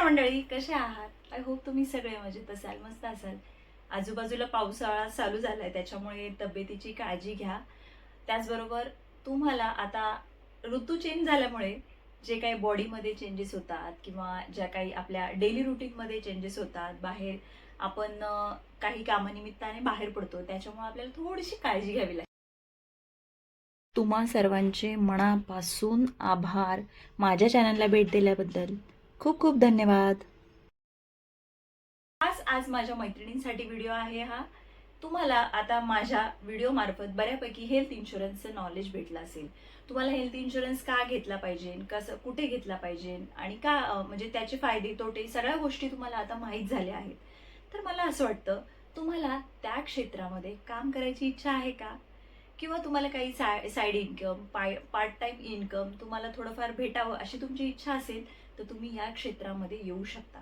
नमस्कार मंडळी कसे आहात? आय होप तुम्ही सगळे मजेत असाल मस्त असाल. आजूबाजूला पावसाळा चालू झालाय त्याच्यामुळे तब्येतीची काळजी घ्या. त्याचबरोबर तुम्हाला आता ऋतू चेंज झाल्यामुळे जे काही बॉडीमध्ये चेंजेस होतात किंवा ज्या काही आपल्या डेली रुटीनमध्ये चेंजेस होतात बाहेर आपण काही कामानिमित्ताने बाहेर पडतो त्याच्यामुळे आपल्याला थोडीशी काळजी घ्यावी लागते. तुम्हा सर्वांचे मनापासून आभार. माझ्या चॅनलला भेट दिल्याबद्दल खूप खूप धन्यवाद. आज आज माझ्या मैत्रिणींसाठी व्हिडिओ आहे हा. तुम्हाला आता माझ्या व्हिडिओ मार्फत बऱ्यापैकी हेल्थ इन्शुरन्सचं नॉलेज भेटलं असेल. तुम्हाला हेल्थ इन्शुरन्स का घेतला पाहिजे कसं कुठे घेतला पाहिजे आणि का म्हणजे त्याचे फायदे तोटे सगळ्या गोष्टी तुम्हाला आता माहीत झाल्या आहेत. तर मला असं वाटतं तुम्हाला त्या क्षेत्रामध्ये काम करायची इच्छा आहे का? किंवा तुम्हाला काही साय साईड इन्कम पाय पार्ट टाईम इन्कम तुम्हाला थोडंफार भेटावं अशी तुमची इच्छा असेल तर तुम्ही या क्षेत्रामध्ये येऊ शकता.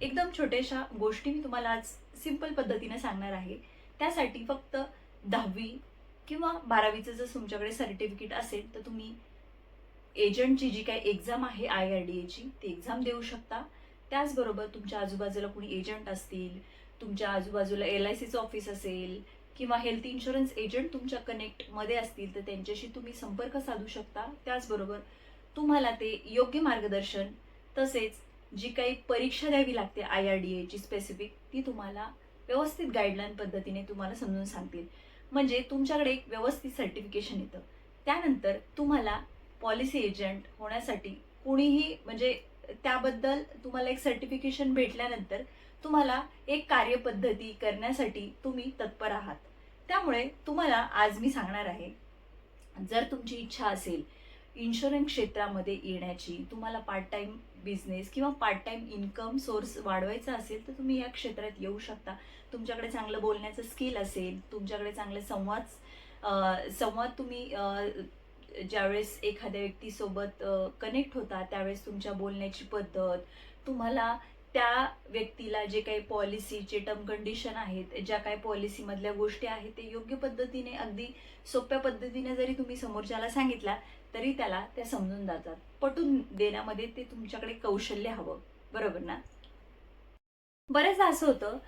एकदम छोट्याशा गोष्टी मी तुम्हाला आज सिंपल पद्धतीने सांगणार आहे. त्यासाठी फक्त दहावी किंवा बारावीचं जर तुमच्याकडे सर्टिफिकेट असेल तर तुम्ही एजंटची जी काही एक्झाम आहे आय आर डी एची ती एक्झाम देऊ शकता. त्याचबरोबर तुमच्या आजूबाजूला कुणी एजंट असतील तुमच्या आजूबाजूला एल आय सीचं ऑफिस असेल किंवा हेल्थ इन्शुरन्स एजंट तुमच्या कनेक्टमध्ये असतील तर त्यांच्याशी तुम्ही संपर्क साधू शकता. त्याचबरोबर तुम्हाला ते योग्य मार्गदर्शन तसेच जी काही परीक्षा द्यावी लागते आय आर डी एची स्पेसिफिक ती तुम्हाला व्यवस्थित गाईडलाईन पद्धतीने तुम्हाला समजून सांगतील. म्हणजे तुमच्याकडे एक व्यवस्थित सर्टिफिकेशन येतं. त्यानंतर तुम्हाला पॉलिसी एजंट होण्यासाठी कुणीही म्हणजे त्याबद्दल तुम्हाला एक सर्टिफिकेशन भेटल्यानंतर तुम्हाला एक कार्यपद्धती करण्यासाठी तुम्ही तत्पर आहात. त्यामुळे तुम्हाला आज मी सांगणार आहे जर तुमची इच्छा असेल इन्शुरन्स क्षेत्रामध्ये येण्याची तुम्हाला पार्ट टाईम बिझनेस किंवा पार्ट टाइम इन्कम सोर्स वाढवायचा असेल तर तुम्ही या क्षेत्रात येऊ शकता. तुमच्याकडे चांगलं बोलण्याचं स्किल असेल तुमच्याकडे चांगले संवाद संवाद तुम्ही ज्यावेळेस एखाद्या व्यक्तीसोबत कनेक्ट होता त्यावेळेस तुमच्या बोलण्याची पद्धत तुम्हाला त्या व्यक्तीला जे काही पॉलिसीचे टर्म कंडिशन आहेत ज्या काही पॉलिसीमधल्या गोष्टी आहेत ते योग्य पद्धतीने अगदी सोप्या पद्धतीने जरी तुम्ही समोरच्याला सांगितला तरी त्याला त्या समजून जातात. पटून देण्यामध्ये ते तुमच्याकडे कौशल्य हवं. बरोबर ना? बरेचदा असं होतं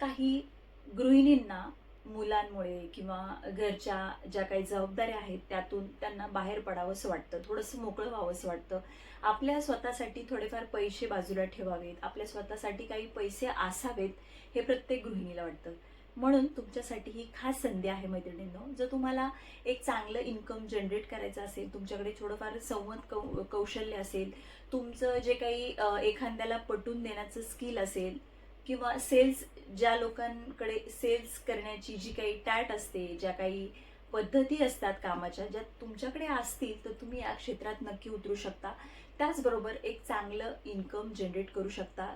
काही गृहिणींना मुलांमुळे किंवा घरच्या ज्या काही जबाबदाऱ्या आहेत त्यातून त्यांना बाहेर पडावंसं वाटतं. थोडंसं मोकळं व्हावंसं वाटतं. आपल्या स्वतःसाठी थोडेफार पैसे बाजूला ठेवावेत. आपल्या स्वतःसाठी काही पैसे असावेत हे प्रत्येक गृहिणीला वाटतं. म्हणून तुमच्यासाठी ही खास संधी आहे मैत्रिणींनो. जर तुम्हाला एक चांगलं इन्कम जनरेट करायचं असेल तुमच्याकडे थोडंफार संवाद कौ कौशल्य असेल तुमचं जे काही एखाद्याला पटून देण्याचं स्किल असेल किंवा सेल्स ज्या लोकांकडे सेल्स करण्याची जी काही टॅट असते ज्या काही पद्धती असतात कामाच्या ज्या तुमच्याकडे असतील तर तुम्ही या क्षेत्रात नक्की उतरू शकता. त्याचबरोबर एक चांगलं इन्कम जनरेट करू शकता.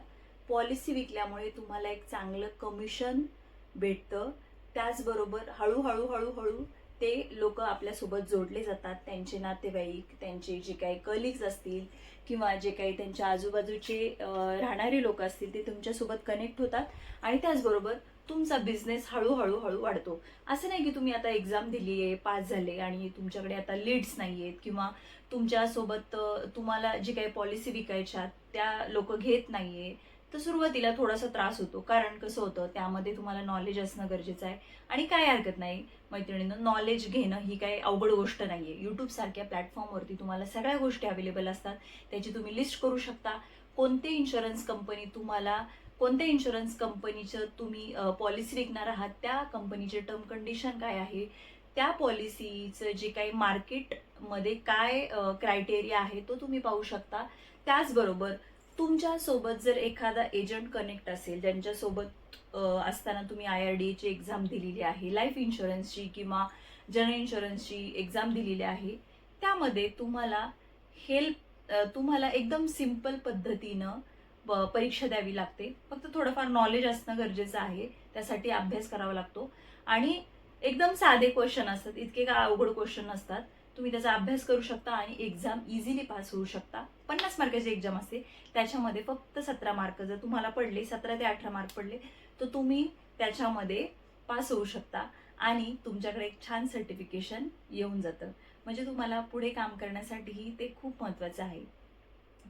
पॉलिसी विकल्यामुळे तुम्हाला एक चांगलं कमिशन भेटतं. त्याचबरोबर हळूहळू हळूहळू ते लोक आपल्यासोबत जोडले जातात. त्यांचे नातेवाईक त्यांचे जे काही कलिग्ज असतील किंवा जे काही त्यांच्या आजूबाजूचे राहणारे लोक असतील ते तुमच्यासोबत कनेक्ट होतात. आणि त्याचबरोबर तुमचा बिझनेस हळूहळू हळू वाढतो. असं नाही की तुम्ही आता एक्झाम दिली आहे पास झाले आणि तुमच्याकडे आता लीड्स नाही आहेत किंवा तुमच्यासोबत तुम्हाला जी काही पॉलिसी विकायच्या त्या लोक घेत नाही आहे तर सुरुवातीला थोडासा त्रास होतो. कारण कसं होतं त्यामध्ये तुम्हाला नॉलेज असणं गरजेचं आहे. आणि काय हरकत नाही. मैत्रिणीनं नॉलेज घेणं ही काही अवघड गोष्ट नाही आहे यूट्यूबसारख्या प्लॅटफॉर्मवरती तुम्हाला सगळ्या गोष्टी अवेलेबल असतात. त्याची तुम्ही लिस्ट करू शकता. कोणते इन्शुरन्स कंपनी तुम्हाला कोणत्या इन्शुरन्स कंपनीचं तुम्ही पॉलिसी विकणार आहात त्या कंपनीचे टर्म कंडिशन काय आहे? त्या पॉलिसीचं जे काही मार्केटमध्ये काय क्रायटेरिया आहे तो तुम्ही पाहू शकता. त्याचबरोबर तुमच्यासोबत जर एखादा एजंट कनेक्ट असेल ज्यांच्यासोबत असताना तुम्ही आय आर ची एक्झाम दिलेली आहे लाईफ इन्शुरन्सची किंवा जन इन्शुरन्सची एक्झाम दिलेली आहे त्यामध्ये तुम्हाला हेल्प तुम्हाला एकदम सिंपल पद्धतीनं परीक्षा द्यावी लागते. फक्त थोडंफार नॉलेज असणं गरजेचं आहे त्यासाठी अभ्यास करावा लागतो. आणि एकदम साधे क्वेश्चन असतात इतके काय अवघड क्वेश्चन नसतात. तुम्ही त्याचा अभ्यास करू शकता आणि एक्झाम इझिली पास होऊ शकता. पन्नास मार्काची एक्झाम असते. त्याच्यामध्ये फक्त सतरा मार्क जर तुम्हाला पडले सतरा ते अठरा मार्क पडले तर तुम्ही त्याच्यामध्ये पास होऊ शकता आणि तुमच्याकडे एक छान सर्टिफिकेशन येऊन जातं. म्हणजे तुम्हाला पुढे काम करण्यासाठीही ते खूप महत्त्वाचं आहे.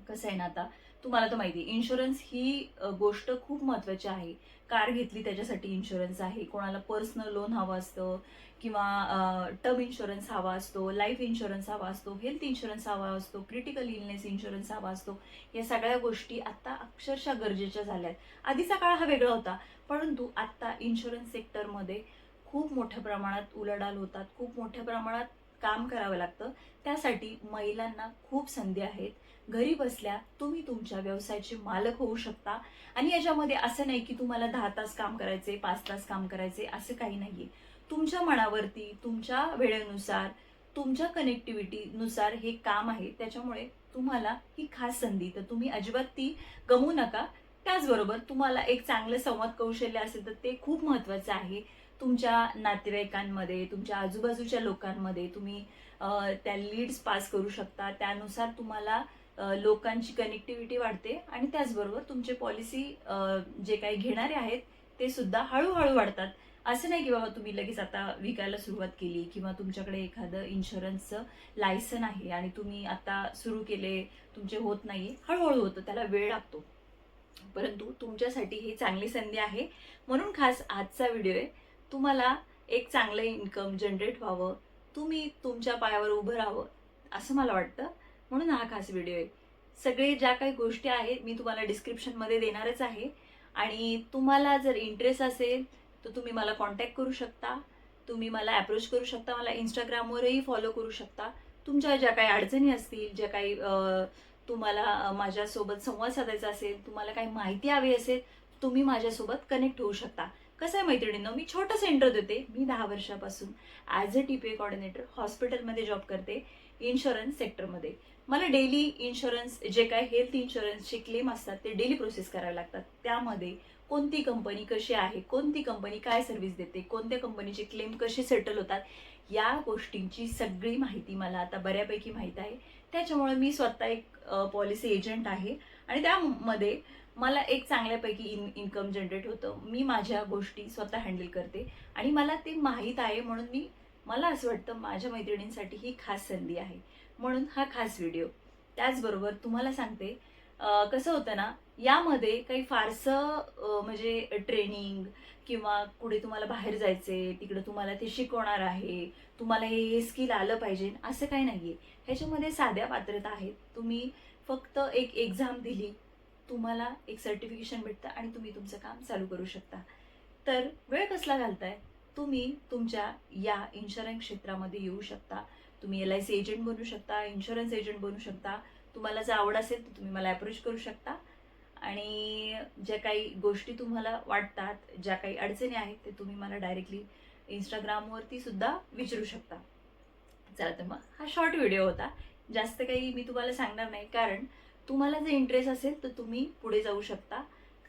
कसं आहे ना आता तुम्हाला तर माहिती इन्शुरन्स ही गोष्ट खूप महत्वाची आहे. कार घेतली त्याच्यासाठी इन्शुरन्स आहे. कोणाला पर्सनल लोन हवं असतं किंवा टर्म इन्शुरन्स हवा असतो लाईफ इन्शुरन्स हवा असतो हेल्थ इन्शुरन्स हवा असतो क्रिटिकल इलनेस इन्शुरन्स हवा असतो या सगळ्या गोष्टी आता अक्षरशः गरजेच्या झाल्या आहेत आधीचा काळ हा वेगळा होता परंतु आत्ता इन्शुरन्स सेक्टरमध्ये खूप मोठ्या प्रमाणात उलाढाल होतात खूप मोठ्या प्रमाणात काम करावं लागतं. त्यासाठी महिलांना खूप संधी आहेत. घरी बसल्या तुम्ही तुमच्या व्यवसायाचे मालक होऊ शकता. आणि याच्यामध्ये असं नाही की तुम्हाला दहा तास काम करायचे पाच तास काम करायचे असं काही नाहीये. तुमच्या मनावरती तुमच्या वेळेनुसार तुमच्या कनेक्टिव्हिटीनुसार हे काम आहे. त्याच्यामुळे तुम्हाला ही खास संधी तर तुम्ही अजिबात ती गमवू नका. त्याचबरोबर तुम्हाला एक चांगलं संवाद कौशल्य असेल तर ते खूप महत्त्वाचं आहे. तुमच्या नातेवाईकांमध्ये तुमच्या आजूबाजूच्या लोकांमध्ये तुम्ही त्या लीड्स पास करू शकता. त्यानुसार तुम्हाला लोकांची कनेक्टिव्हिटी वाढते आणि त्याचबरोबर तुमचे पॉलिसी जे काही घेणारे आहेत ते सुद्धा हळूहळू वाढतात. असं नाही की बाबा तुम्ही लगेच आता विकायला सुरुवात केली किंवा तुमच्याकडे एखादं इन्शुरन्सचं लायसन आहे आणि तुम्ही आता सुरू केले तुमचे होत नाही हळूहळू होतं त्याला वेळ लागतो. परंतु तुमच्यासाठी ही चांगली संधी आहे. म्हणून खास आजचा व्हिडिओ आहे तुम्हाला एक चांगलं इन्कम जनरेट व्हावं तुम्ही तुमच्या पायावर उभं राहावं असं मला वाटतं. म्हणून हा खास व्हिडिओ आहे. सगळे ज्या काही गोष्टी आहेत मी तुम्हाला डिस्क्रिप्शनमध्ये देणारच आहे. आणि तुम्हाला जर इंटरेस्ट असेल तर तुम्ही मला कॉन्टॅक्ट करू शकता. तुम्ही मला अप्रोच करू शकता. मला इंस्टाग्रामवरही फॉलो करू शकता. तुमच्या ज्या काही अडचणी असतील ज्या काही तुम्हाला माझ्यासोबत संवाद साधायचा असेल तुम्हाला काही माहिती हवी असेल तुम्ही माझ्यासोबत कनेक्ट होऊ शकता. कसं आहे मैत्रिणींनो मी छोटं सेंटर देते. मी दहा वर्षापासून as a T P A coordinator हॉस्पिटलमध्ये जॉब करते. इन्शुरन्स सेक्टरमध्ये मला डेली इन्शुरन्स जे काय हेल्थ इन्शुरन्सचे क्लेम असतात ते डेली प्रोसेस करावे लागतात. त्यामध्ये कोणती कंपनी कशी आहे कोणती कंपनी काय सर्व्हिस देते कोणत्या कंपनीचे क्लेम कसे सेटल होतात या गोष्टींची सगळी माहिती मला आता बऱ्यापैकी माहीत आहे. त्याच्यामुळे मी स्वतः एक पॉलिसी एजंट आहे. आणि त्यामध्ये मला एक चांगल्यापैकी इन इन्कम जनरेट होतं. मी माझ्या गोष्टी स्वतः हँडल करते. आणि मला ते माहीत आहे म्हणून मी मला असं वाटतं माझ्या मैत्रिणींसाठी ही खास संधी आहे. म्हणून हा खास व्हिडिओ. त्याचबरोबर तुम्हाला सांगते कसं होतं ना यामध्ये काही फारसं म्हणजे ट्रेनिंग किंवा कुठे तुम्हाला बाहेर जायचे तिकडे तुम्हाला ते शिकवणार आहे तुम्हाला हे हे स्किल आलं पाहिजे असं काही नाही आहे ह्याच्यामध्ये साध्या पात्रता आहेत. तुम्ही फक्त एक एक्झाम दिली तुम्हाला एक सर्टिफिकेशन भेटतं आणि तुम्ही तुमचं काम चालू करू शकता. तर वेळ कसला घालताय? तुम्ही तुमच्या या इन्शुरन्स क्षेत्रामध्ये येऊ शकता. तुम्ही एल आय सी एजंट बनू शकता इन्शुरन्स एजंट बनू शकता. तुम्हाला जर आवड असेल तर तुम्ही मला अप्रोच करू शकता. आणि ज्या काही गोष्टी तुम्हाला वाटतात ज्या काही अडचणी आहेत ते तुम्ही मला डायरेक्टली इंस्टाग्रामवरती सुद्धा विचारू शकता. चला तर मग हा शॉर्ट व्हिडिओ होता. जास्त काही मी तुम्हाला सांगणार नाही कारण तुम्हाला जर इंटरेस्ट असेल तर तुम्ही पुढे जाऊ शकता.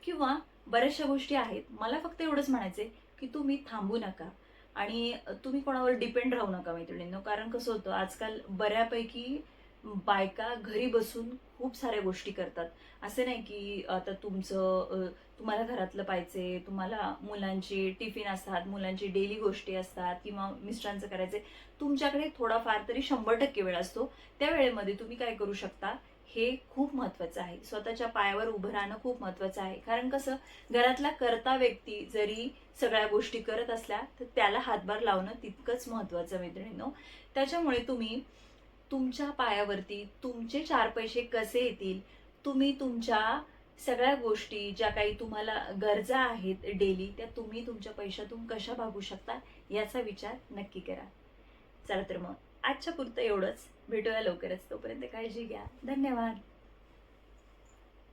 किंवा बऱ्याचशा गोष्टी आहेत. मला फक्त एवढंच म्हणायचंय की तुम्ही थांबू नका आणि तुम्ही कोणावर डिपेंड राहू नका मैत्रिणींनो. कारण कसं होतं आजकाल बऱ्यापैकी बायका घरी बसून खूप साऱ्या गोष्टी करतात. असं नाही की आता तुमचं तुम्हाला घरातलं पाहिजे तुम्हाला मुलांची टिफिन असतात मुलांची डेली गोष्टी असतात किंवा मिस्टरांचं करायचे तुमच्याकडे थोडाफार तरी शंभर टक्के वेळ असतो. त्या वेळेमध्ये तुम्ही काय करू शकता? हे खूप महत्वाचं आहे. स्वतःच्या पायावर उभं राहणं खूप महत्वाचं आहे. कारण कसं घरातला करता व्यक्ती जरी सगळ्या गोष्टी करत असल्या तर त्याला हातभार लावणं तितकंच महत्वाचं मैत्रिणींनो. त्याच्यामुळे तुम्ही तुमच्या पायावरती तुमचे चार पैसे कसे येतील तुम्ही तुमच्या सगळ्या गोष्टी ज्या काही तुम्हाला गरजा आहेत डेली त्या तुम्ही तुमच्या पैशातून कशा भागू शकता याचा विचार नक्की करा. चला तर मग. आजच्या पुरतं एवढंच. भेटूया लवकरच. तोपर्यंत काळजी घ्या. धन्यवाद.